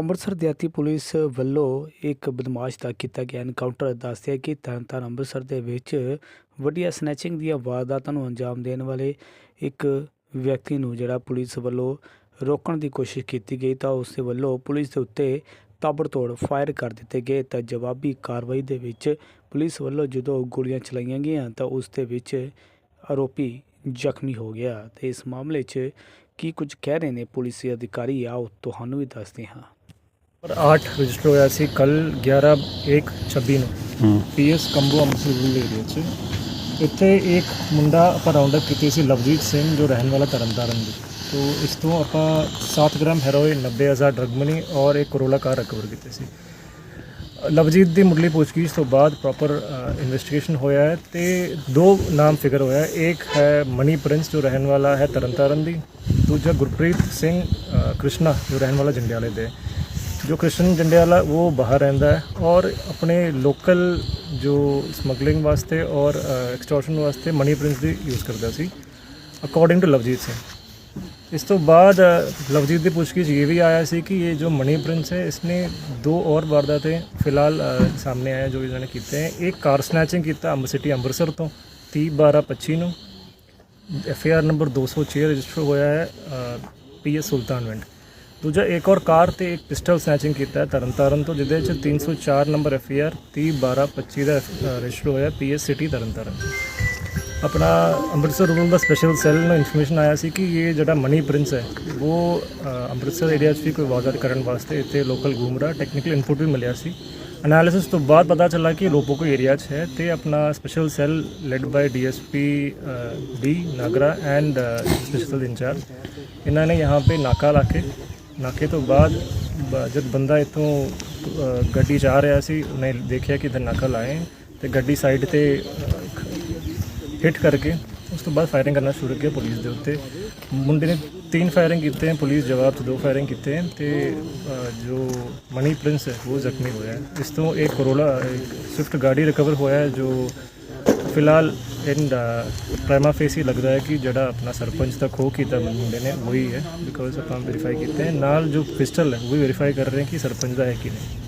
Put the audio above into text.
ਅੰਮ੍ਰਿਤਸਰ ਦਿਹਾਤੀ ਪੁਲਿਸ ਵੱਲੋਂ ਇੱਕ ਬਦਮਾਸ਼ ਦਾ ਕੀਤਾ ਗਿਆ ਐਨਕਾਊਂਟਰ ਦੱਸਦਿਆ ਕਿ ਤਰਨਤਾਰਨ ਅੰਮ੍ਰਿਤਸਰ ਦੇ ਵਿੱਚ ਵੱਡੀਆਂ ਸਨੈਚਿੰਗ ਦੀਆਂ ਵਾਰਦਾਤਾਂ ਨੂੰ ਅੰਜਾਮ ਦੇਣ ਵਾਲੇ ਇੱਕ ਵਿਅਕਤੀ ਨੂੰ ਜਿਹੜਾ ਪੁਲਿਸ ਵੱਲੋਂ ਰੋਕਣ ਦੀ ਕੋਸ਼ਿਸ਼ ਕੀਤੀ ਗਈ ਤਾਂ ਉਸ ਦੇ ਵੱਲੋਂ ਪੁਲਿਸ ਦੇ ਉੱਤੇ ਤਾਬੜਤੋੜ ਫਾਇਰ ਕਰ ਦਿੱਤੇ ਗਏ ਤਾਂ ਜਵਾਬੀ ਕਾਰਵਾਈ ਦੇ ਵਿੱਚ ਪੁਲਿਸ ਵੱਲੋਂ ਜਦੋਂ ਗੋਲੀਆਂ ਚਲਾਈਆਂ ਗਈਆਂ ਤਾਂ ਉਸ ਦੇ ਵਿੱਚ ਆਰੋਪੀ ਜ਼ਖਮੀ ਹੋ ਗਿਆ ਤੇ ਇਸ ਮਾਮਲੇ 'ਚ ਕੀ ਕੁਝ ਕਹਿ ਰਹੇ ਨੇ ਪੁਲਿਸ ਦੇ ਅਧਿਕਾਰੀ, ਆਓ ਤੁਹਾਨੂੰ ਵੀ ਦੱਸਦੇ ਹਾਂ। ਪਰ 8 ਰਜਿਸਟਰ ਹੋਇਆ ਸੀ ਕੱਲ 11 1 26 ਨੂੰ। PS Kambo Amritsar rural area 'ਚ। ਇੱਥੇ ਇੱਕ ਮੁੰਡਾ ਆਪਾਂ ਰਾਉਂਡ ਅਪ ਕੀਤੀ ਸੀ ਲਵਜੀਤ ਸਿੰਘ ਜੋ ਰਹਿਣ ਵਾਲਾ ਤਰਨਤਾਰਨ ਦੀ। ਤੋਂ ਇਸ ਤੋਂ ਆਪਾਂ 7 ਗ੍ਰਾਮ ਹੈਰੋਇਨ 90000 ਡਰਗ ਮਨੀ ਔਰ ਇੱਕ ਕਰੋਲਾ ਕਾਰ ਰਿਕਵਰ ਕੀਤੇ ਸੀ। ਲਵਜੀਤ ਦੀ ਮੁੱਢਲੀ ਪੁੱਛਗਿੱਛ ਤੋਂ ਬਾਅਦ ਪ੍ਰੋਪਰ ਇਨਵੈਸਟੀਗੇਸ਼ਨ ਹੋਇਆ ਹੈ ਤੇ ਦੋ ਨਾਮ ਫਿਗਰ ਹੋਇਆ ਇੱਕ ਹੈ ਮਨੀ ਪ੍ਰਿੰਸ ਜੋ ਰਹਿਣ ਵਾਲਾ ਹੈ ਤਰਨਤਾਰਨ ਦੀ। ਦੂਜਾ ਗੁਰਪ੍ਰੀਤ ਸਿੰਘ ਕ੍ਰਿਸ਼ਨਾ ਜੋ ਰਹਿਣ ਵਾਲਾ ਜੰਡਿਆਲੇ ਦੇ। ਜੋ ਕ੍ਰਿਸ਼ਨ ਜੰਡਿਆਲਾ, ਉਹ ਬਾਹਰ ਰਹਿੰਦਾ ਹੈ ਔਰ ਆਪਣੇ ਲੋਕਲ ਜੋ ਸਮਗਲਿੰਗ ਵਾਸਤੇ ਔਰ ਐਕਸਟੋਰਸ਼ਨ ਵਾਸਤੇ ਮਨੀ ਪ੍ਰਿੰਸ ਦੀ ਯੂਜ਼ ਕਰਦਾ ਸੀ ਅਕੋਰਡਿੰਗ ਟੂ ਲਵਜੀਤ ਸਿੰਘ। ਇਸ ਤੋਂ ਬਾਅਦ ਲਵਜੀਤ ਦੀ ਪੁੱਛਗਿੱਛ ਇਹ ਵੀ ਆਇਆ ਸੀ ਕਿ ਇਹ ਜੋ ਮਨੀ ਪ੍ਰਿੰਸ ਹੈ, ਇਸਨੇ ਦੋ ਔਰ ਵਾਰਦਾतें ਫਿਲਹਾਲ ਸਾਹਮਣੇ ਆਇਆ ਜੋ ਇਹਨਾਂ ਨੇ ਕੀਤੇ ਹੈ। ਇੱਕ ਕਾਰ ਸਨੈਚਿੰਗ ਕੀਤਾ ਅੰਮ੍ਰਿਤ ਸਿਟੀ ਅੰਮ੍ਰਿਤਸਰ ਤੋਂ 30 12 25 ਨੂੰ। ਐਫ ਆਰ ਨੰਬਰ 206 ਰਜਿਸਟਰ ਹੋਇਆ ਹੈ ਪੀਐਸ ਸੁਲਤਾਨਵਿੰਡ। ਦੂਜਾ, ਇੱਕ ਔਰ ਕਾਰ ਤੇ ਇੱਕ ਪਿਸਟਲ ਸਨੈਚਿੰਗ ਕੀਤਾ ਹੈ ਤਰਨਤਾਰਨ ਤੋਂ, ਜਿਹਦੇ ਚ 304 ਨੰਬਰ ਐਫਆਰ 301225 ਦਾ ਰਜਿਸਟਰ ਹੋਇਆ ਪੀਐਸ ਸਿਟੀ ਤਰਨਤਾਰਨ। ਆਪਣਾ ਅੰਮ੍ਰਿਤਸਰ ਰੂਰਲ ਦਾ ਸਪੈਸ਼ਲ ਸੈੱਲ ਨੂੰ ਇਨਫੋਰਮੇਸ਼ਨ ਆਇਆ ਸੀ ਕਿ ਇਹ ਜਿਹੜਾ ਮਨੀ ਪ੍ਰਿੰਸ ਹੈ, ਉਹ ਅੰਮ੍ਰਿਤਸਰ ਏਰੀਆ 'ਚ ਵੀ ਕੋਈ ਵਾਰਦਾਤ ਕਰਨ ਵਾਸਤੇ ਇੱਥੇ ਲੋਕਲ ਘੂਮ ਰਿਹਾ ਟੈਕਨੀਕਲ ਇਨਪੁੱਟ ਵੀ ਮਿਲਿਆ ਸੀ। ਐਨਾਲਿਸਿਸ ਤੋਂ ਬਾਅਦ ਪਤਾ ਚੱਲਾ ਕਿ ਰੋਪੋ ਕੋਈ ਏਰੀਆ 'ਚ ਹੈ ਤੇ ਆਪਣਾ special cell led by DSP D Nagra and special in charge ਇਹਨਾਂ ਨੇ ਯਹਾਂ ਪੇ ਨਾਕਾ ਲਾ ਕੇ ਨਾਕੇ ਤੋਂ ਬਾਅਦ ਬ- ਜਦ ਬੰਦਾ ਇੱਥੋਂ ਅ, ਗੱਡੀ 'ਚ ਆ ਰਿਹਾ ਸੀ ਉਹਨੇ ਦੇਖਿਆ ਕਿ ਇੱਧਰ ਨਾਕਾ ਲਾਏ ਤੇ ਗੱਡੀ ਸਾਈਡ ਤੇ ਹਿੱਟ ਕਰਕੇ ਉਸ ਤੋਂ ਬਾਅਦ ਫਾਇਰਿੰਗ ਕਰਨਾ ਸ਼ੁਰੂ ਕੀਤਾ ਪੁਲਿਸ ਦੇ ਉੱਤੇ। ਮੁੰਡੇ ਨੇ ਤਿੰਨ ਫਾਇਰਿੰਗ ਕੀਤੇ ਹੈ ਪੁਲਿਸ ਜਵਾਬ ਤੋਂ ਦੋ ਫਾਇਰਿੰਗ ਕੀਤੇ ਹੈ ਤੇ ਅ, ਜੋ ਮਨੀ ਪ੍ਰਿੰਸ ਹੈ ਉਹ ਜ਼ਖਮੀ ਹੋਇਆ ਹੈ। ਇਸ ਤੋਂ ਇੱਕ ਕਰੋਲਾ ਸਵਿਫਟ ਗਾੜੀ ਰਿਕਵਰ ਹੋਇਆ ਹੈ ਜੋ ਫਿਲਹਾਲ ਇਨ ਪ੍ਰਾਈਮਾ ਫੇਸ ਹੀ ਲੱਗਦਾ ਹੈ ਕਿ ਜਿਹੜਾ ਆਪਣਾ ਸਰਪੰਚ ਦਾ ਖੋਹ ਕੀਤਾ ਮੁੰਡੇ ਨੇ, ਉਹੀ ਹੈ ਬਿਕੋਜ਼ ਆਪਾਂ ਵੈਰੀਫਾਈ ਕੀਤੇ ਹੈ। ਨਾਲ ਜੋ ਪਿਸਟਲ ਹੈ, ਉਹ ਵੀ ਵੈਰੀਫਾਈ ਕਰ ਰਹੇ ਹਾਂ ਕਿ ਸਰਪੰਚ ਦਾ ਹੈ ਕਿ ਨਹੀਂ।